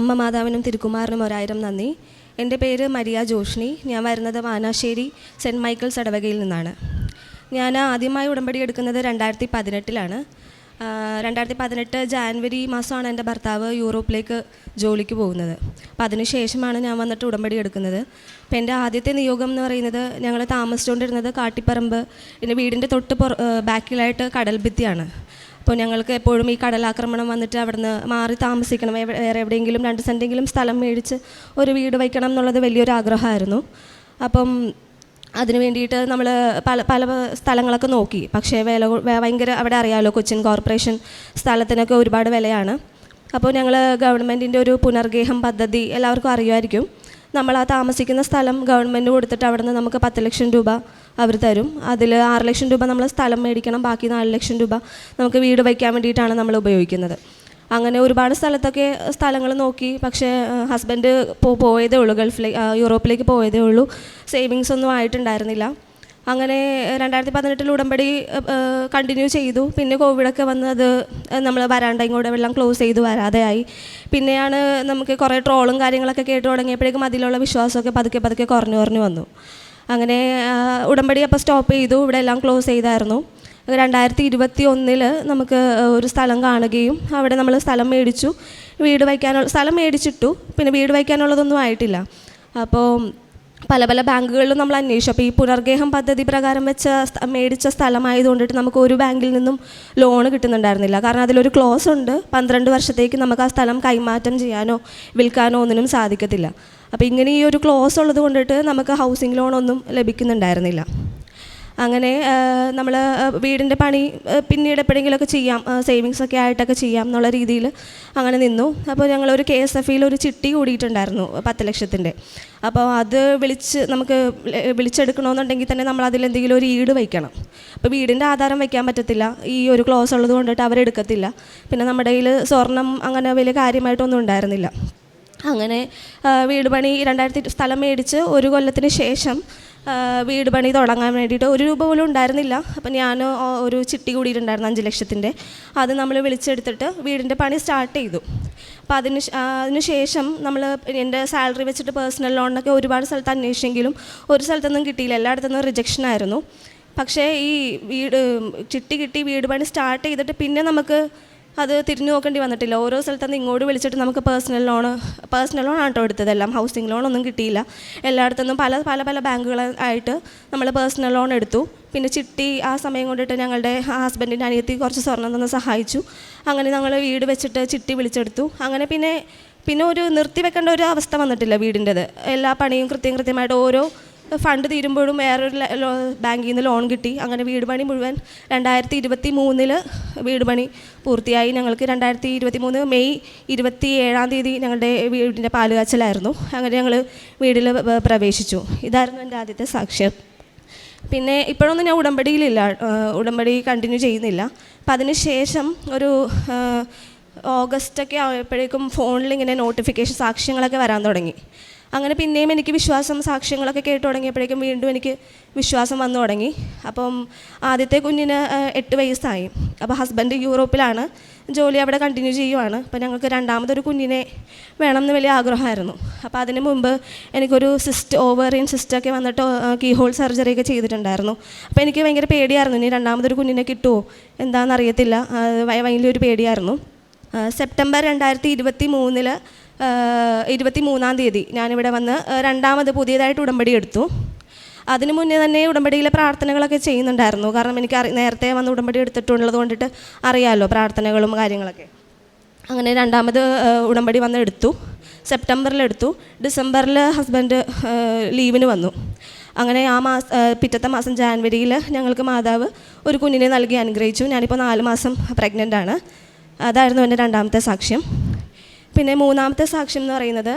അമ്മ മാതാവിനും തിരുക്കുമാറിനും ഒരായിരം നന്ദി. എന്റെ പേര് മരിയ ജോഷ്ണി. ഞാൻ വരുന്നത് വാനാശ്ശേരി സെന്റ് മൈക്കിൾസ് അടവകയിൽ നിന്നാണ്. ഞാൻ ആദ്യമായി ഉടമ്പടി എടുക്കുന്നത് രണ്ടായിരത്തി പതിനെട്ടിലാണ് രണ്ടായിരത്തി പതിനെട്ട് ജാൻവരി മാസമാണ് എന്റെ ഭർത്താവ് യൂറോപ്പിലേക്ക് ജോലിക്ക് പോകുന്നത്. അപ്പോൾ അതിനുശേഷമാണ് ഞാൻ വന്നിട്ട് ഉടമ്പടി എടുക്കുന്നത്. അപ്പോൾ എന്റെ ആദ്യത്തെ നിയോഗം എന്ന് പറയുന്നത് ഞങ്ങൾ താമസിച്ചുകൊണ്ടിരുന്നത് കാട്ടിപ്പറമ്പ് എന്റെ വീടിന്റെ തൊട്ട് പുറ ബാക്കിലായിട്ട് കടൽ ഭിത്തിയാണ് അപ്പോൾ ഞങ്ങൾക്ക് എപ്പോഴും ഈ കടലാക്രമണം വന്നിട്ട് അവിടുന്ന് മാറി താമസിക്കണം. വേറെ എവിടെയെങ്കിലും രണ്ട് സെന്റെങ്കിലും സ്ഥലം മേടിച്ച് ഒരു വീട് വയ്ക്കണം എന്നുള്ളത് വലിയൊരു ആഗ്രഹമായിരുന്നു. അപ്പം അതിന് വേണ്ടിയിട്ട് നമ്മൾ പല പല സ്ഥലങ്ങളൊക്കെ നോക്കി. പക്ഷേ വില ഭയങ്കര അവിടെ അറിയാമല്ലോ കൊച്ചിൻ കോർപ്പറേഷൻ സ്ഥലത്തിനൊക്കെ ഒരുപാട് വിലയാണ്. അപ്പോൾ ഞങ്ങൾ ഗവൺമെന്റിന്റെ ഒരു പുനർഗേഹം പദ്ധതി എല്ലാവർക്കും അറിയുമായിരിക്കും. നമ്മൾ ആ താമസിക്കുന്ന സ്ഥലം ഗവൺമെന്റ് കൊടുത്തിട്ട് അവിടെ നിന്ന് നമുക്ക് പത്ത് ലക്ഷം രൂപ അവർ തരും. അതിൽ ആറ് ലക്ഷം രൂപ നമ്മൾ സ്ഥലം മേടിക്കണം ബാക്കി നാല് ലക്ഷം രൂപ നമുക്ക് വീട് വയ്ക്കാൻ വേണ്ടിയിട്ടാണ് നമ്മൾ ഉപയോഗിക്കുന്നത്. അങ്ങനെ ഒരുപാട് സ്ഥലത്തൊക്കെ സ്ഥലങ്ങൾ നോക്കി പക്ഷേ ഹസ്ബൻഡ് പോയതേ ഉള്ളൂ ഗൾഫിലേക്ക് യൂറോപ്പിലേക്ക് പോയതേ ഉള്ളൂ. സേവിങ്സ് ഒന്നും ആയിട്ടുണ്ടായിരുന്നില്ല. അങ്ങനെ രണ്ടായിരത്തി പതിനെട്ടിൽ ഉടമ്പടി കണ്ടിന്യൂ ചെയ്തു. പിന്നെ കോവിഡൊക്കെ വന്ന് അത് നമ്മൾ വരാണ്ട ഇങ്ങോട്ട് വെള്ളം ക്ലോസ് ചെയ്തു വരാതെയായി. പിന്നെയാണ് നമുക്ക് കുറേ ട്രോളും കാര്യങ്ങളൊക്കെ കേട്ട് തുടങ്ങിയപ്പോഴേക്കും അതിലുള്ള വിശ്വാസമൊക്കെ പതുക്കെ പതുക്കെ കുറഞ്ഞു കുറഞ്ഞു വന്നു. അങ്ങനെ ഉടമ്പടി അപ്പോൾ സ്റ്റോപ്പ് ചെയ്തു. ഇവിടെ എല്ലാം ക്ലോസ് ചെയ്തായിരുന്നു. രണ്ടായിരത്തി ഇരുപത്തി ഒന്നിൽ നമുക്ക് ഒരു സ്ഥലം കാണുകയും അവിടെ നമ്മൾ സ്ഥലം മേടിച്ചു. വീട് വയ്ക്കാനുള്ള സ്ഥലം മേടിച്ചിട്ടു. പിന്നെ വീട് വയ്ക്കാനുള്ളതൊന്നും ആയിട്ടില്ല. അപ്പോൾ പല പല ബാങ്കുകളിലും നമ്മൾ അന്വേഷിച്ചു. അപ്പോൾ ഈ പുനർഗേഹം പദ്ധതി പ്രകാരം വെച്ച മേടിച്ച സ്ഥലമായതുകൊണ്ടിട്ട് നമുക്ക് ഒരു ബാങ്കിൽ നിന്നും ലോൺ കിട്ടുന്നുണ്ടായിരുന്നില്ല. കാരണം അതിലൊരു ക്ലോസ് ഉണ്ട്. പന്ത്രണ്ട് വർഷത്തേക്ക് നമുക്ക് ആ സ്ഥലം കൈമാറ്റം ചെയ്യാനോ വിൽക്കാനോ ഒന്നിനും സാധിക്കത്തില്ല. അപ്പോൾ ഇങ്ങനെ ഈ ഒരു ക്ലോസ് ഉള്ളത് കൊണ്ടിട്ട് നമുക്ക് ഹൗസിംഗ് ലോണൊന്നും ലഭിക്കുന്നുണ്ടായിരുന്നില്ല. അങ്ങനെ നമ്മൾ വീടിന്റെ പണി പിന്നീട് എപ്പോഴെങ്കിലുമൊക്കെ ചെയ്യാം സേവിങ്സ് ഒക്കെ ആയിട്ടൊക്കെ ചെയ്യാം എന്നുള്ള രീതിയിൽ അങ്ങനെ നിന്നു. അപ്പോൾ ഞങ്ങളൊരു കെ എസ് എഫ് ഒരു ചിട്ടി കൂടിയിട്ടുണ്ടായിരുന്നു പത്ത് ലക്ഷത്തിന്റെ അപ്പോൾ അത് വിളിച്ച് നമുക്ക് വിളിച്ചെടുക്കണമെന്നുണ്ടെങ്കിൽ തന്നെ നമ്മൾ അതിലെന്തെങ്കിലും ഒരു ഈട് വയ്ക്കണം. അപ്പോൾ വീടിന്റെ ആധാരം വയ്ക്കാൻ പറ്റത്തില്ല. ഈ ഒരു ക്ലോസ് ഉള്ളത് കൊണ്ടിട്ട് അവരെടുക്കത്തില്ല പിന്നെ നമ്മുടെ കയ്യിൽ സ്വർണം അങ്ങനെ വലിയ കാര്യമായിട്ടൊന്നും ഉണ്ടായിരുന്നില്ല. അങ്ങനെ വീട് പണി രണ്ടായിരത്തി സ്ഥലം മേടിച്ച് ഒരു കൊല്ലത്തിന് ശേഷം വീട് പണി തുടങ്ങാൻ വേണ്ടിയിട്ട് ഒരു രൂപ പോലും ഉണ്ടായിരുന്നില്ല. അപ്പം ഞാൻ ഒരു ചിട്ടി കൂടിയിട്ടുണ്ടായിരുന്നു അഞ്ച് ലക്ഷത്തിന്റെ. അത് നമ്മൾ വിളിച്ചെടുത്തിട്ട് വീടിന്റെ പണി സ്റ്റാർട്ട് ചെയ്തു. അപ്പോൾ അതിന് അതിന് ശേഷം നമ്മൾ എന്റെ സാലറി വെച്ചിട്ട് പേഴ്സണൽ ലോണിനൊക്കെ ഒരുപാട് സ്ഥലത്ത് അന്വേഷിച്ചെങ്കിലും ഒരു സ്ഥലത്തൊന്നും കിട്ടിയില്ല. എല്ലായിടത്തുനിന്നും റിജക്ഷൻ ആയിരുന്നു. പക്ഷേ ഈ വീട് ചിട്ടി കിട്ടി വീട് പണി സ്റ്റാർട്ട് ചെയ്തിട്ട് പിന്നെ നമുക്ക് അത് തിരിഞ്ഞു നോക്കേണ്ടി വന്നിട്ടില്ല. ഓരോ സ്ഥലത്തുനിന്ന് ഇങ്ങോട്ട് വിളിച്ചിട്ട് നമുക്ക് പേഴ്സണൽ ലോൺ പേഴ്സണൽ ലോൺ ആട്ടോ എടുത്തതെല്ലാം ഹൗസിംഗ് ലോൺ ഒന്നും കിട്ടിയില്ല. എല്ലായിടത്തുനിന്നും പല പല പല ബാങ്കുകളായിട്ട് നമ്മൾ പേഴ്സണൽ ലോൺ എടുത്തു. പിന്നെ ചിട്ടി ആ സമയം കൊണ്ടിട്ട് ഞങ്ങളുടെ ഹസ്ബൻഡിന്റെ അനിയത്തി കുറച്ച് സ്വർണം തന്ന് സഹായിച്ചു. അങ്ങനെ ഞങ്ങൾ വീട് വെച്ചിട്ട് ചിട്ടി വിളിച്ചെടുത്തു. അങ്ങനെ പിന്നെ പിന്നെ ഒരു നിർത്തി വെക്കേണ്ട ഒരു അവസ്ഥ വന്നിട്ടില്ല വീടിന്റെത്. എല്ലാ പണിയും കൃത്യം കൃത്യമായിട്ട് ഓരോ ഫണ്ട് തീരുമ്പോഴും വേറൊരു ബാങ്കിൽ നിന്ന് ലോൺ കിട്ടി. അങ്ങനെ വീട് പണി മുഴുവൻ രണ്ടായിരത്തി ഇരുപത്തി മൂന്നിൽ വീട് പണി പൂർത്തിയായി. ഞങ്ങൾക്ക് രണ്ടായിരത്തി ഇരുപത്തി മൂന്ന് മെയ് ഇരുപത്തി ഏഴാം തീയതി ഞങ്ങളുടെ വീടിന്റെ പാലുകാച്ചലായിരുന്നു. അങ്ങനെ ഞങ്ങൾ വീട്ടിൽ പ്രവേശിച്ചു. ഇതായിരുന്നു എന്റെ ആദ്യത്തെ സാക്ഷ്യം. പിന്നെ ഇപ്പോഴൊന്നും ഞാൻ ഉടമ്പടിയിലില്ല. ഉടമ്പടി കണ്ടിന്യൂ ചെയ്യുന്നില്ല. അപ്പം അതിന് ശേഷം ഒരു ഓഗസ്റ്റൊക്കെ ആയപ്പോഴേക്കും ഫോണിൽ ഇങ്ങനെ നോട്ടിഫിക്കേഷൻ സാക്ഷ്യങ്ങളൊക്കെ വരാൻ തുടങ്ങി. അങ്ങനെ പിന്നെയും എനിക്ക് വിശ്വാസം സാക്ഷ്യങ്ങളൊക്കെ കേട്ട് തുടങ്ങിയപ്പോഴേക്കും വീണ്ടും എനിക്ക് വിശ്വാസം വന്നു തുടങ്ങി. അപ്പം ആദ്യത്തെ കുഞ്ഞിന് എട്ട് വയസ്സായി. അപ്പോൾ ഹസ്ബൻഡ് യൂറോപ്പിലാണ്. ജോലി അവിടെ കണ്ടിന്യൂ ചെയ്യുവാണ്. അപ്പോൾ ഞങ്ങൾക്ക് രണ്ടാമതൊരു കുഞ്ഞിനെ വേണമെന്ന് വലിയ ആഗ്രഹമായിരുന്നു. അപ്പോൾ അതിന് മുമ്പ് എനിക്കൊരു സിസ്റ്റ് ഓവറിയൻ സിസ്റ്റൊക്കെ വന്നിട്ട് കീ ഹോൾ സർജറി ഒക്കെ ചെയ്തിട്ടുണ്ടായിരുന്നു. അപ്പോൾ എനിക്ക് ഭയങ്കര പേടിയായിരുന്നു. ഇനി രണ്ടാമതൊരു കുഞ്ഞിനെ കിട്ടുമോ എന്താണെന്ന് അറിയത്തില്ല വലിയൊരു പേടിയായിരുന്നു. സെപ്റ്റംബർ രണ്ടായിരത്തി ഇരുപത്തി മൂന്നിൽ ഇരുപത്തി മൂന്നാം തീയതി ഞാനിവിടെ വന്ന് രണ്ടാമത് പുതിയതായിട്ട് ഉടമ്പടി എടുത്തു. അതിനു മുന്നേ തന്നെ ഉടമ്പടിയിലെ പ്രാർത്ഥനകളൊക്കെ ചെയ്യുന്നുണ്ടായിരുന്നു. കാരണം എനിക്ക് അറി നേരത്തെ വന്ന് ഉടമ്പടി എടുത്തിട്ടുള്ളത് കൊണ്ടിട്ട് അറിയാമല്ലോ പ്രാർത്ഥനകളും കാര്യങ്ങളൊക്കെ. അങ്ങനെ രണ്ടാമത് ഉടമ്പടി വന്ന് എടുത്തു. സെപ്റ്റംബറിലെടുത്തു ഡിസംബറിൽ ഹസ്ബൻഡ് ലീവിന് വന്നു. അങ്ങനെ ആ മാസ പിറ്റത്തെ മാസം ജാനുവരിയിൽ ഞങ്ങൾക്ക് മാതാവ് ഒരു കുഞ്ഞിനെ നൽകി അനുഗ്രഹിച്ചു. ഞാനിപ്പോൾ നാല് മാസം പ്രഗ്നന്റ് ആണ്. അതായിരുന്നു എന്റെ രണ്ടാമത്തെ സാക്ഷ്യം. പിന്നെ മൂന്നാമത്തെ സാക്ഷ്യം എന്ന് പറയുന്നത്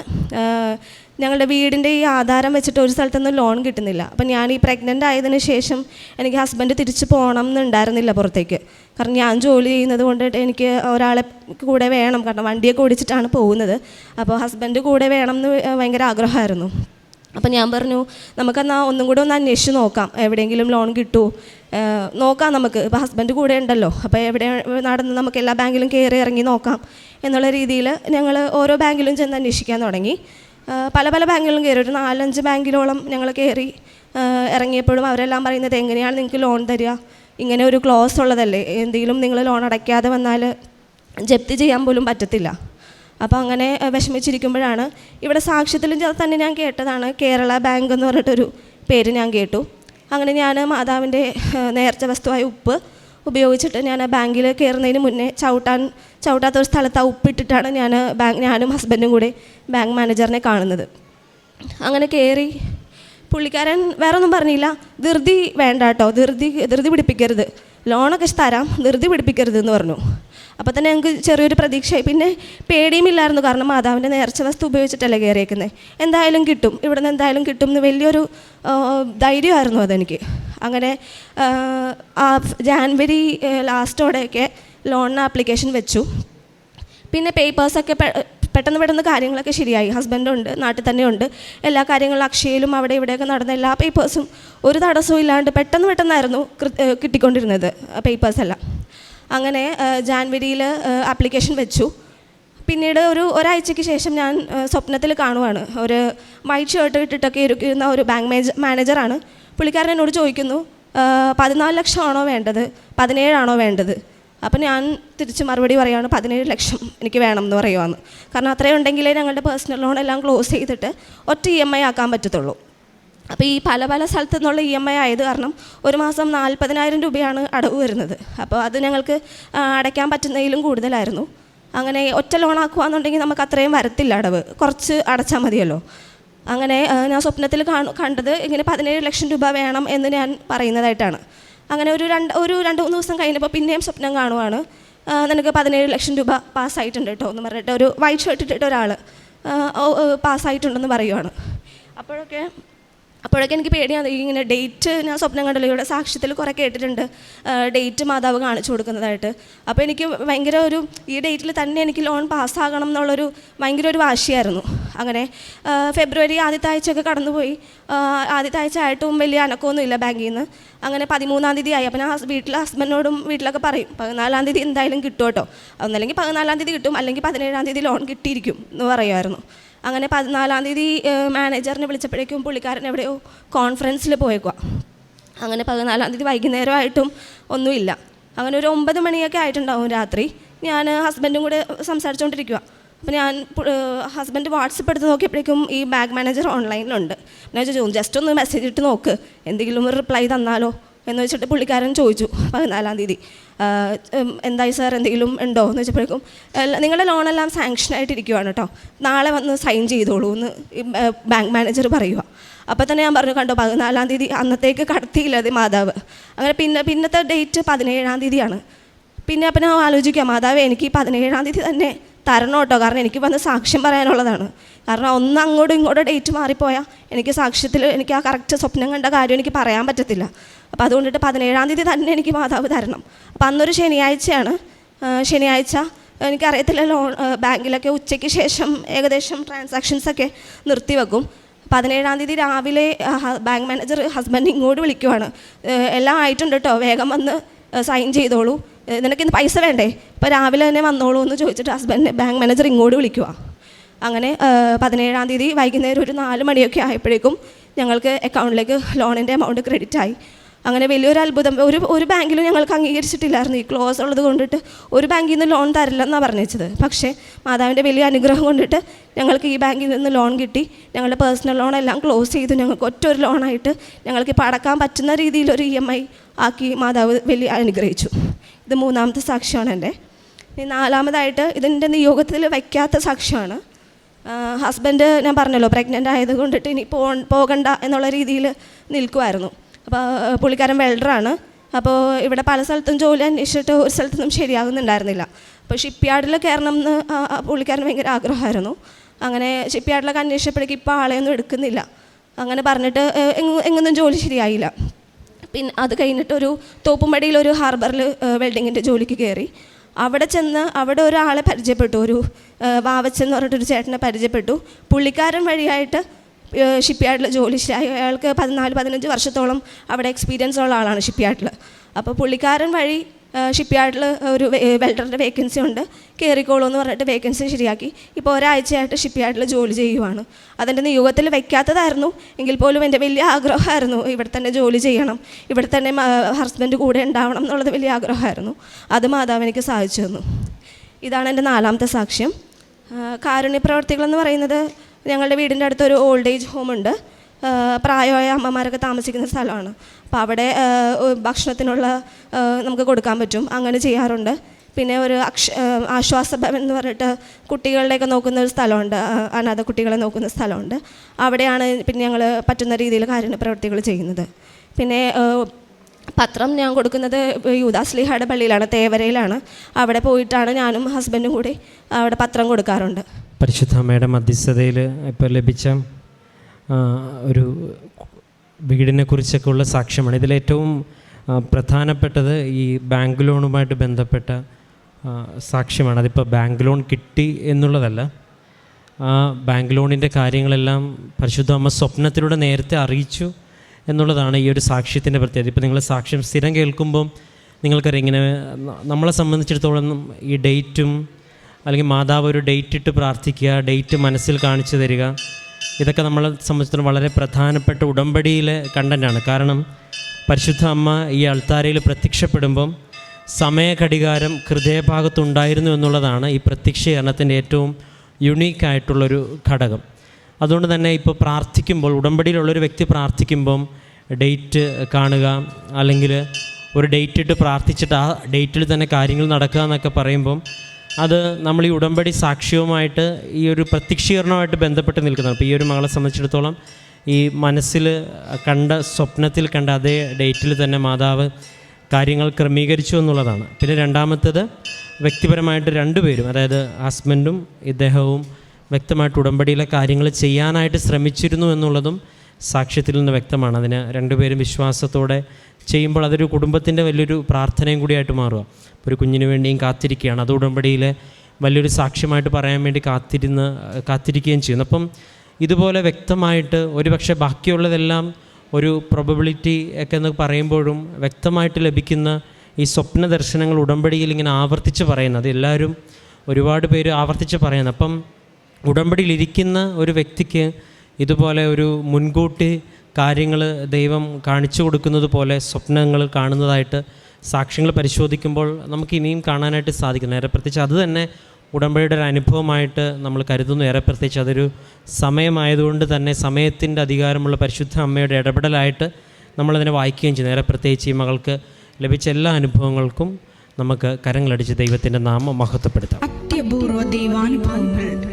ഞങ്ങളുടെ വീടിന്റെ ഈ ആധാരം വെച്ചിട്ട് ഒരു സ്ഥലത്തൊന്നും ലോൺ കിട്ടുന്നില്ല. അപ്പം ഞാൻ ഈ പ്രഗ്നന്റ് ആയതിനു ശേഷം എനിക്ക് ഹസ്ബൻഡ് തിരിച്ചു പോകണം എന്നുണ്ടായിരുന്നില്ല പുറത്തേക്ക്. കാരണം ഞാൻ ജോലി ചെയ്യുന്നത് കൊണ്ട് എനിക്ക് ഒരാളെ കൂടെ വേണം. കാരണം വണ്ടിയൊക്കെ ഓടിച്ചിട്ടാണ് പോകുന്നത്. അപ്പോൾ ഹസ്ബൻഡ് കൂടെ വേണം എന്ന് ഭയങ്കര ആഗ്രഹമായിരുന്നു. അപ്പം ഞാൻ പറഞ്ഞു നമുക്കെന്നാൽ ഒന്നും കൂടെ ഒന്ന് അന്വേഷിച്ച് നോക്കാം. എവിടെയെങ്കിലും ലോൺ കിട്ടുമോ നോക്കാം നമുക്ക്. ഇപ്പോൾ ഹസ്ബൻഡ് കൂടെ ഉണ്ടല്ലോ. അപ്പോൾ എവിടെ നടന്ന് നമുക്ക് എല്ലാ ബാങ്കിലും കയറി ഇറങ്ങി നോക്കാം. എന്നുള്ള രീതിയിൽ ഞങ്ങൾ ഓരോ ബാങ്കിലും ചെന്ന് അന്വേഷിക്കാൻ തുടങ്ങി. പല പല ബാങ്കുകളും കയറി ഒരു നാലഞ്ച് ബാങ്കിലോളം ഞങ്ങൾ കയറി ഇറങ്ങിയപ്പോഴും അവരെല്ലാം പറയുന്നത് എങ്ങനെയാണ് നിങ്ങൾക്ക് ലോൺ തരിക? ഇങ്ങനെ ഒരു ക്ലോസ് ഉള്ളതല്ലേ? എന്തെങ്കിലും നിങ്ങൾ ലോൺ അടയ്ക്കാതെ വന്നാൽ ജപ്തി ചെയ്യാൻ പോലും പറ്റത്തില്ല. അപ്പോൾ അങ്ങനെ വിഷമിച്ചിരിക്കുമ്പോഴാണ് ഇവിടെ സാക്ഷ്യത്തിലും തന്നെ ഞാൻ കേട്ടതാണ് കേരള ബാങ്ക് എന്ന് പറഞ്ഞിട്ടൊരു പേര് ഞാൻ കേട്ടു. അങ്ങനെ ഞാൻ മാതാവിന്റെ നേർച്ച വസ്തുവായ ഉപ്പ് ഉപയോഗിച്ചിട്ട് ഞാൻ ബാങ്കിൽ കയറുന്നതിന് മുന്നേ ചവിട്ടാൻ ചവിട്ടാത്ത ഒരു സ്ഥലത്ത് ആ ഉപ്പിട്ടിട്ടാണ് ഞാൻ ബാങ്ക് ഞാനും ഹസ്ബൻഡും കൂടെ ബാങ്ക് മാനേജറിനെ കാണുന്നത്. അങ്ങനെ കയറി പുള്ളിക്കാരൻ വേറെ ഒന്നും പറഞ്ഞില്ല. ധൃതി വേണ്ട കേട്ടോ. ധൃതി ധൃതി പിടിപ്പിക്കരുത്. ലോണൊക്കെ തരാം. ധൃതി പിടിപ്പിക്കരുത് എന്ന് പറഞ്ഞു. അപ്പോൾ തന്നെ ഞങ്ങൾക്ക് ചെറിയൊരു പ്രതീക്ഷയായി. പിന്നെ പേടിയുമില്ലായിരുന്നു. കാരണം മാതാവിന്റെ നേർച്ച വസ്തു ഉപയോഗിച്ചിട്ടല്ലേ കയറിയേക്കുന്നത് എന്തായാലും കിട്ടും. ഇവിടെ നിന്ന് എന്തായാലും കിട്ടും എന്ന് വലിയൊരു ധൈര്യമായിരുന്നു അതെനിക്ക്. അങ്ങനെ ജാൻവരി ലാസ്റ്റോടെയൊക്കെ ലോണിന് ആപ്ലിക്കേഷൻ വെച്ചു. പിന്നെ പേപ്പേഴ്സൊക്കെ പെട്ടെന്ന് പെട്ടെന്ന് കാര്യങ്ങളൊക്കെ ശരിയായി. ഹസ്ബൻഡുണ്ട് നാട്ടിൽ തന്നെ ഉണ്ട് എല്ലാ കാര്യങ്ങളും അക്ഷയയിലും അവിടെ ഇവിടെയൊക്കെ നടന്ന എല്ലാ പേപ്പേഴ്സും ഒരു തടസ്സവും ഇല്ലാണ്ട് പെട്ടെന്ന് പെട്ടെന്നായിരുന്നു കിട്ടിക്കൊണ്ടിരുന്നത് പേപ്പേഴ്സ് എല്ലാം അങ്ങനെ ജാൻവരിയിൽ ആപ്ലിക്കേഷൻ വെച്ചു. പിന്നീട് ഒരു ഒരാഴ്ചയ്ക്ക് ശേഷം ഞാൻ സ്വപ്നത്തിൽ കാണുവാണ്. ഒരു വൈറ്റ് ഷർട്ട് ഇട്ടിട്ടൊക്കെ ഇരിക്കുന്ന ഒരു ബാങ്ക് മാനേജർ മാനേജറാണ് പുള്ളിക്കാരൻ എന്നോട് ചോദിക്കുന്നു "ആ, പതിനാല് ലക്ഷമാണോ വേണ്ടത്? പതിനേഴാണോ വേണ്ടത്? അപ്പം ഞാൻ തിരിച്ച് മറുപടി പറയുകയാണ് പതിനേഴ് ലക്ഷം എനിക്ക് വേണം എന്ന് പറയുവാന്ന്. കാരണം അത്രയും ഉണ്ടെങ്കിലേ ഞങ്ങളുടെ പേഴ്സണൽ ലോൺ എല്ലാം ക്ലോസ് ചെയ്തിട്ട് ഒറ്റ ഇ എം ഐ ആക്കാൻ പറ്റത്തുള്ളൂ. അപ്പോൾ ഈ പല പല സ്ഥലത്തു നിന്നുള്ള ഇ എം ഐ ആയത് കാരണം ഒരു മാസം നാൽപ്പതിനായിരം രൂപയാണ് അടവ് വരുന്നത്. അപ്പോൾ അത് ഞങ്ങൾക്ക് അടയ്ക്കാൻ പറ്റുന്നതിലും കൂടുതലായിരുന്നു. അങ്ങനെ ഒറ്റ ലോൺ ആക്കുകയെന്നുണ്ടെങ്കിൽ നമുക്ക് അത്രയും വരത്തില്ല അടവ്. കുറച്ച് അടച്ചാൽ മതിയല്ലോ. അങ്ങനെ ഞാൻ സ്വപ്നത്തിൽ കാണു കണ്ടത് ഇങ്ങനെ പതിനേഴ് ലക്ഷം രൂപ വേണം എന്ന് ഞാൻ പറയുന്നതായിട്ടാണ്. അങ്ങനെ ഒരു രണ്ട് ഒരു രണ്ട് മൂന്ന് ദിവസം കഴിഞ്ഞപ്പോൾ പിന്നെയും സ്വപ്നം കാണുവാണ്. നിനക്ക് പതിനേഴ് ലക്ഷം രൂപ പാസ്സായിട്ടുണ്ട് കേട്ടോ എന്ന് പറഞ്ഞിട്ട് ഒരു വൈറ്റ് ഷർട്ട് ഇട്ടിട്ട് ഒരാൾ പാസ്സായിട്ടുണ്ടെന്ന് പറയുവാണ്. അപ്പോഴൊക്കെ അപ്പോഴൊക്കെ എനിക്ക് പേടിയാണ്. ഇങ്ങനെ ഡേറ്റ് ഞാൻ സ്വപ്നം കണ്ടല്ലോ. ഇവിടെ സാക്ഷ്യത്തിൽ കുറേ കേട്ടിട്ടുണ്ട്. ഡേറ്റ് മാതാവ് കാണിച്ചു കൊടുക്കുന്നതായിട്ട്. അപ്പോൾ എനിക്ക് ഭയങ്കര ഒരു ഈ ഡേറ്റിൽ തന്നെ എനിക്ക് ലോൺ പാസ്സാകണം എന്നുള്ളൊരു ഭയങ്കര ഒരു വാശിയായിരുന്നു. അങ്ങനെ ഫെബ്രുവരി ആദ്യത്തെ ആഴ്ചയൊക്കെ കടന്നുപോയി. ആദ്യത്തെ ആഴ്ച ആയിട്ടും വലിയ അനക്കമൊന്നുമില്ല ബാങ്കിൽ നിന്ന് അങ്ങനെ പതിമൂന്നാം തീയതി ആയി അപ്പം ഞാൻ വീട്ടിലെ ഹസ്ബൻഡിനോടും വീട്ടിലൊക്കെ പറയും പതിനാലാം തീയതി എന്തായാലും കിട്ടും കേട്ടോ ഒന്നല്ലെങ്കിൽ പതിനാലാം തീയതി കിട്ടും. അല്ലെങ്കിൽ പതിനേഴാം തീയതി ലോൺ കിട്ടിയിരിക്കും എന്ന് പറയുമായിരുന്നു. അങ്ങനെ പതിനാലാം തീയതി മാനേജറിനെ വിളിച്ചപ്പോഴേക്കും പുള്ളിക്കാരൻ എവിടെയോ കോൺഫറൻസിൽ പോയേക്കുക അങ്ങനെ പതിനാലാം തീയതി വൈകുന്നേരമായിട്ടും ഒന്നുമില്ല. അങ്ങനെ ഒരു ഒമ്പത് മണിയൊക്കെ ആയിട്ടുണ്ടാവും രാത്രി. ഞാൻ ഹസ്ബൻഡും കൂടെ സംസാരിച്ചുകൊണ്ടിരിക്കുക അപ്പോൾ ഞാൻ ഹസ്ബൻഡ് വാട്സപ്പ് എടുത്ത് നോക്കിയപ്പോഴേക്കും ഈ ബാങ്ക് മാനേജർ ഓൺലൈനിലുണ്ട് ഞാൻ ചോദിച്ചു ജസ്റ്റ് ഒന്ന് മെസ്സേജ് ഇട്ട് നോക്ക്. എന്തെങ്കിലും ഒരു റിപ്ലൈ തന്നാലോ? എന്ന് വെച്ചിട്ട് പുള്ളിക്കാരൻ ചോദിച്ചു പതിനാലാം തീയതി. എന്തായി സാർ? എന്തെങ്കിലും ഉണ്ടോ? എന്ന് വെച്ചപ്പോഴേക്കും "അല്ല, നിങ്ങളുടെ ലോണെല്ലാം സാങ്ഷൻ ആയിട്ടിരിക്കുവാണ് കേട്ടോ നാളെ വന്ന് സൈൻ ചെയ്തോളൂ എന്ന് ബാങ്ക് മാനേജർ പറയുക അപ്പോൾ തന്നെ ഞാൻ പറഞ്ഞു കണ്ടോ പതിനാലാം തീയതി അന്നത്തേക്ക് കടത്തിയില്ല അത് മാതാവ്. അങ്ങനെ പിന്നെ പിന്നത്തെ ഡേറ്റ് പതിനേഴാം തീയതിയാണ്. പിന്നെ അപ്പം ഞാൻ ആലോചിക്കാം മാതാവ് എനിക്ക് പതിനേഴാം തീയതി തന്നെ തരണം കേട്ടോ കാരണം എനിക്ക് വന്ന് സാക്ഷ്യം പറയാനുള്ളതാണ്. കാരണം ഒന്ന് അങ്ങോട്ടും ഇങ്ങോട്ടും ഡേറ്റ് മാറിപ്പോയാൽ എനിക്ക് സാക്ഷ്യത്തിൽ എനിക്ക് ആ കറക്റ്റ് സ്വപ്നം കണ്ട കാര്യം എനിക്ക് പറയാൻ പറ്റത്തില്ല. അപ്പോൾ അതുകൊണ്ടിട്ട് പതിനേഴാം തീയതി തന്നെ എനിക്ക് മാതാവ് തരണം. അപ്പോൾ അന്നൊരു ശനിയാഴ്ചയാണ്. ശനിയാഴ്ച എനിക്കറിയത്തില്ല ലോൺ ബാങ്കിലൊക്കെ ഉച്ചയ്ക്ക് ശേഷം ഏകദേശം ട്രാൻസാക്ഷൻസൊക്കെ നിർത്തിവെക്കും. പതിനേഴാം തീയതി രാവിലെ ബാങ്ക് മാനേജർ ഹസ്ബൻഡ് ഇങ്ങോട്ട് വിളിക്കുവാണ്. എല്ലാം ആയിട്ടുണ്ട് കേട്ടോ വേഗം വന്ന് സൈൻ ചെയ്തോളൂ. നിനക്ക് നിനക്കിന്ന് പൈസ വേണ്ടേ? ഇപ്പോൾ രാവിലെ തന്നെ വന്നോളൂ എന്ന് ചോദിച്ചിട്ട് ഹസ്ബൻഡ് ബാങ്ക് മാനേജർ ഇങ്ങോട്ട് വിളിക്കുക അങ്ങനെ പതിനേഴാം തീയതി വൈകുന്നേരം ഒരു നാല് മണിയൊക്കെ ആയപ്പോഴേക്കും ഞങ്ങൾക്ക് അക്കൗണ്ടിലേക്ക് ലോണിന്റെ എമൗണ്ട് ക്രെഡിറ്റ് ആയി. അങ്ങനെ വലിയൊരു അത്ഭുതം. ഒരു ഒരു ബാങ്കിലും ഞങ്ങൾക്ക് അംഗീകരിച്ചിട്ടില്ലായിരുന്നു. ഈ ക്ലോസ് ഉള്ളത് കൊണ്ടിട്ട് ഒരു ബാങ്കിൽ നിന്ന് ലോൺ തരില്ലെന്നാണ് പറഞ്ഞത് പക്ഷേ മാതാവിന്റെ വലിയ അനുഗ്രഹം കൊണ്ടിട്ട് ഞങ്ങൾക്ക് ഈ ബാങ്കിൽ നിന്ന് ലോൺ കിട്ടി. ഞങ്ങളുടെ പേഴ്സണൽ ലോൺ എല്ലാം ക്ലോസ് ചെയ്തു. ഞങ്ങൾക്ക് ഒറ്റ ഒരു ലോണായിട്ട് ഞങ്ങൾക്ക് ഇപ്പോൾ അടക്കാൻ പറ്റുന്ന രീതിയിൽ ഒരു ഇ എം ഐ ആക്കി മാതാവ് വലിയ അനുഗ്രഹിച്ചു. ഇത് മൂന്നാമത്തെ സാക്ഷ്യമാണ് എന്റെ. നാലാമതായിട്ട് ഇതിന്റെ നിയോഗത്തിൽ വയ്ക്കാത്ത സാക്ഷ്യമാണ് ഹസ്ബൻഡ് ഞാൻ പറഞ്ഞല്ലോ പ്രഗ്നന്റ് ആയത് കൊണ്ടിട്ട് ഇനി പോ പോകണ്ട എന്നുള്ള രീതിയിൽ നിൽക്കുമായിരുന്നു അപ്പോൾ പുള്ളിക്കാരൻ വെൽഡറാണ് അപ്പോൾ ഇവിടെ പല സ്ഥലത്തും ജോലി അന്വേഷിച്ചിട്ട് ഒരു സ്ഥലത്തൊന്നും ശരിയാകുന്നുണ്ടായിരുന്നില്ല. അപ്പോൾ ഷിപ്പ് യാർഡിൽ കയറണം എന്ന് പുള്ളിക്കാരൻ ഭയങ്കര ആഗ്രഹമായിരുന്നു. അങ്ങനെ ഷിപ്പ് യാർഡിലൊക്കെ അന്വേഷിച്ചപ്പോഴേക്കും ഇപ്പോൾ ആളെയൊന്നും എടുക്കുന്നില്ല. അങ്ങനെ പറഞ്ഞിട്ട് എങ്ങൊന്നും ജോലി ശരിയായില്ല. പിന്നെ അത് കഴിഞ്ഞിട്ട് ഒരു തോപ്പുംപടിയിൽ ഒരു ഹാർബറിൽ വെൽഡിങ്ങിന്റെ ജോലിക്ക് കയറി. അവിടെ ചെന്ന് അവിടെ ഒരാളെ പരിചയപ്പെട്ടു. ഒരു വാവച്ചൻ എന്ന് പറഞ്ഞിട്ടൊരു ചേട്ടനെ പരിചയപ്പെട്ടു. പുള്ളിക്കാരൻ വഴിയായിട്ട് ഷിപ്പ് യാർഡിൽ ജോലി അയാൾക്ക് പതിനാല് പതിനഞ്ച് വർഷത്തോളം അവിടെ എക്സ്പീരിയൻസ് ഉള്ള ആളാണ് ഷിപ്പ് യാർഡിൽ അപ്പോൾ പുള്ളിക്കാരൻ വഴി ഷിപ്പ് യാർഡിൽ ഒരു വെൽഡറിന്റെ വേക്കൻസി ഉണ്ട്. കയറിക്കോളൂ എന്ന് പറഞ്ഞിട്ട് വേക്കൻസി ശരിയാക്കി. ഇപ്പോൾ ഒരാഴ്ചയായിട്ട് ഷിപ്പ് യാർഡിൽ ജോലി ചെയ്യുവാണ്. അതിന്റെ നിയോഗത്തിൽ വെക്കാത്തതായിരുന്നു. എങ്കിൽ പോലും എന്റെ വലിയ ആഗ്രഹമായിരുന്നു ഇവിടെ തന്നെ ജോലി ചെയ്യണം. ഇവിടെ തന്നെ ഹസ്ബൻഡ് കൂടെ ഉണ്ടാവണം എന്നുള്ളത് വലിയ ആഗ്രഹമായിരുന്നു. അത് മാതാവ് എനിക്ക് സാധിച്ചു തന്നു. ഇതാണ് എന്റെ നാലാമത്തെ സാക്ഷ്യം. കാരുണ്യ പ്രവർത്തികളെന്ന് പറയുന്നത് ഞങ്ങളുടെ വീടിന്റെ അടുത്തൊരു ഓൾഡ് ഏജ് ഹോമുണ്ട് പ്രായമായ അമ്മമാരൊക്കെ താമസിക്കുന്ന സ്ഥലമാണ്. അപ്പോൾ അവിടെ ഭക്ഷണത്തിനുള്ള നമുക്ക് കൊടുക്കാൻ പറ്റും. അങ്ങനെ ചെയ്യാറുണ്ട്. പിന്നെ ഒരു അക്ഷ ആശ്വാസഭവൻ എന്ന് പറഞ്ഞിട്ട് കുട്ടികളുടെയൊക്കെ നോക്കുന്ന ഒരു സ്ഥലമുണ്ട്. അനാഥ കുട്ടികളെ നോക്കുന്ന സ്ഥലമുണ്ട്. അവിടെയാണ് പിന്നെ ഞങ്ങൾ പറ്റുന്ന രീതിയിൽ കാരുണ്യ പ്രവർത്തികൾ ചെയ്യുന്നത്. പിന്നെ പത്രം ഞാൻ കൊടുക്കുന്നത് യൂദാസ്ലിഹയുടെ പള്ളിയിലാണ് തേവരയിലാണ്. അവിടെ പോയിട്ടാണ് ഞാനും ഹസ്ബൻഡും കൂടി അവിടെ പത്രം കൊടുക്കാറുണ്ട്. പരിശുദ്ധ അമ്മയുടെ മധ്യസ്ഥതയിൽ ഇപ്പോൾ ലഭിച്ച ഒരു വീടിനെ കുറിച്ചൊക്കെ ഉള്ള സാക്ഷ്യമാണ് ഇതിലേറ്റവും പ്രധാനപ്പെട്ടത് ഈ ബാങ്ക് ലോണുമായിട്ട് ബന്ധപ്പെട്ട സാക്ഷ്യമാണ്. അതിപ്പോൾ ബാങ്ക് ലോൺ കിട്ടി എന്നുള്ളതല്ല. ആ ബാങ്ക് ലോണിന്റെ കാര്യങ്ങളെല്ലാം പരിശുദ്ധ അമ്മ സ്വപ്നത്തിലൂടെ നേരത്തെ അറിയിച്ചു. എന്നുള്ളതാണ് ഈ ഒരു സാക്ഷ്യത്തിന്റെ പ്രത്യേകത. ഇപ്പോൾ നിങ്ങൾ സാക്ഷ്യം സ്ഥിരം കേൾക്കുമ്പം നിങ്ങൾക്കറിയാം ഇങ്ങനെ നമ്മളെ സംബന്ധിച്ചിടത്തോളം ഈ ഡേറ്റും അല്ലെങ്കിൽ മാതാവ് ഒരു ഡേറ്റ് ഇട്ട് പ്രാർത്ഥിക്കുക ഡേറ്റ് മനസ്സിൽ കാണിച്ചു തരിക ഇതൊക്കെ നമ്മളെ സംബന്ധിച്ചിടത്തോളം വളരെ പ്രധാനപ്പെട്ട ഉടമ്പടിയിലെ കണ്ടന്റാണ് കാരണം പരിശുദ്ധ അമ്മ ഈ അൾത്താരയിൽ പ്രത്യക്ഷപ്പെടുമ്പം സമയഘടികാരം ഹൃദയഭാഗത്തുണ്ടായിരുന്നു എന്നുള്ളതാണ് ഈ പ്രത്യക്ഷീകരണത്തിന്റെ ഏറ്റവും യുണീക്കായിട്ടുള്ളൊരു ഘടകം. അതുകൊണ്ട് തന്നെ ഇപ്പോൾ പ്രാർത്ഥിക്കുമ്പോൾ ഉടമ്പടിയിലുള്ളൊരു വ്യക്തി പ്രാർത്ഥിക്കുമ്പം ഡേറ്റ് കാണുക അല്ലെങ്കിൽ ഒരു ഡേറ്റ് ഇട്ട് പ്രാർത്ഥിച്ചിട്ട് ആ ഡേറ്റിൽ തന്നെ കാര്യങ്ങൾ നടക്കുക എന്നൊക്കെ പറയുമ്പം അത് നമ്മൾ ഈ ഉടമ്പടി സാക്ഷ്യവുമായിട്ട് ഈ ഒരു പ്രത്യക്ഷീകരണവുമായിട്ട് ബന്ധപ്പെട്ട് നിൽക്കുന്നതാണ്. അപ്പോൾ ഈ ഒരു മകളെ സംബന്ധിച്ചിടത്തോളം ഈ മനസ്സിൽ കണ്ട സ്വപ്നത്തിൽ കണ്ട അതേ ഡേറ്റിൽ തന്നെ മാതാവ് കാര്യങ്ങൾ ക്രമീകരിച്ചു എന്നുള്ളതാണ്. പിന്നെ രണ്ടാമത്തേത് വ്യക്തിപരമായിട്ട് രണ്ടുപേരും അതായത് ഹസ്ബൻഡും ഇദ്ദേഹവും വ്യക്തമായിട്ട് ഉടമ്പടിയിലെ കാര്യങ്ങൾ ചെയ്യാനായിട്ട് ശ്രമിച്ചിരുന്നു എന്നുള്ളതും സാക്ഷ്യത്തിൽ നിന്ന് വ്യക്തമാണ്. അതിന് രണ്ടുപേരും വിശ്വാസത്തോടെ ചെയ്യുമ്പോൾ അതൊരു കുടുംബത്തിന്റെ വലിയൊരു പ്രാർത്ഥനയും കൂടിയായിട്ട് മാറുക. ഒരു കുഞ്ഞിന് വേണ്ടിയും കാത്തിരിക്കുകയാണ്. അത് ഉടമ്പടിയിലെ വലിയൊരു സാക്ഷ്യമായിട്ട് പറയാൻ വേണ്ടി കാത്തിരുന്ന് കാത്തിരിക്കുകയും ചെയ്യുന്നു. അപ്പം ഇതുപോലെ വ്യക്തമായിട്ട് ഒരുപക്ഷെ ബാക്കിയുള്ളതെല്ലാം ഒരു പ്രൊബബിലിറ്റി ഒക്കെ എന്ന് പറയുമ്പോഴും വ്യക്തമായിട്ട് ലഭിക്കുന്ന ഈ സ്വപ്ന ദർശനങ്ങൾ ഉടമ്പടിയിൽ ഇങ്ങനെ ആവർത്തിച്ച് പറയുന്നത്. എല്ലാവരും ഒരുപാട് പേര് ആവർത്തിച്ച് പറയുന്നത്. അപ്പം ഉടമ്പടിയിലിരിക്കുന്ന ഒരു വ്യക്തിക്ക് ഇതുപോലെ ഒരു മുൻകൂട്ടി കാര്യങ്ങൾ ദൈവം കാണിച്ചു കൊടുക്കുന്നത് പോലെ സ്വപ്നങ്ങൾ കാണുന്നതായിട്ട് സാക്ഷ്യങ്ങൾ പരിശോധിക്കുമ്പോൾ നമുക്ക് ഇനിയും കാണാനായിട്ട് സാധിക്കും. നേരെ പ്രത്യേകിച്ച് അത് തന്നെ ഉടമ്പടിയുടെ ഒരു അനുഭവമായിട്ട് നമ്മൾ കരുതുന്നു. ഏറെ പ്രത്യേകിച്ച് അതൊരു സമയമായതുകൊണ്ട് തന്നെ സമയത്തിന്റെ അധികാരമുള്ള പരിശുദ്ധ അമ്മയുടെ ഇടപെടലായിട്ട് നമ്മളതിനെ വായിക്കുകയും ചെയ്യും. നേരെ പ്രത്യേകിച്ച് ഈ മകൾക്ക് ലഭിച്ച എല്ലാ അനുഭവങ്ങൾക്കും നമുക്ക് കരങ്ങളടിച്ച് ദൈവത്തിന്റെ നാമം മഹത്വപ്പെടുത്താം. അത്യപൂർവ ദൈവാനുഭവങ്ങൾ.